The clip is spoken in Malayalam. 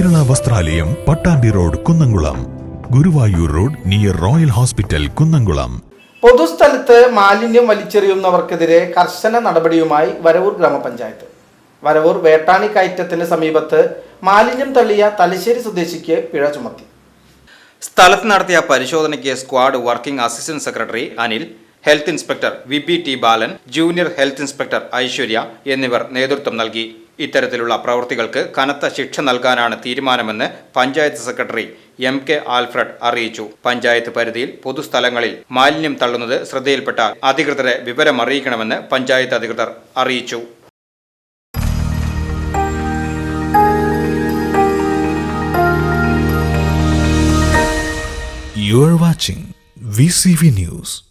വസ്ത്രാലയം Pattambi road Kunnamkulam. Guruvayur road near Royal Hospital Kunnamkulam. പൊതുസ്ഥലത്ത് മാലിന്യം വലിച്ചെറിയുന്നവർക്കെതിരെ കർശന നടപടിയുമായി വരവൂർ ഗ്രാമപഞ്ചായത്ത്. വരവൂർ വേട്ടാണി കയറ്റത്തിന് സമീപത്ത് മാലിന്യം തള്ളിയ തലശ്ശേരി സ്വദേശിക്ക് പിഴ ചുമത്തി. സ്ഥലത്ത് നടത്തിയ പരിശോധനയ്ക്ക് squad working assistant secretary Anil health inspector V B T Balan junior health inspector Aishwarya എന്നിവർ നേതൃത്വം നൽകി. ഇത്തരത്തിലുള്ള പ്രവൃത്തികൾക്ക് കനത്ത ശിക്ഷ നൽകാനാണ് തീരുമാനമെന്ന് panchayat secretary M K Alfred അറിയിച്ചു പഞ്ചായത്ത് പരിധിയിൽ പൊതുസ്ഥലങ്ങളിൽ മാലിന്യം തള്ളുന്നത് ശ്രദ്ധയിൽപ്പെട്ടാൽ അധികൃതരെ വിവരം അറിയിക്കണമെന്ന് പഞ്ചായത്ത് അധികൃതർ അറിയിച്ചു You are watching VCV News.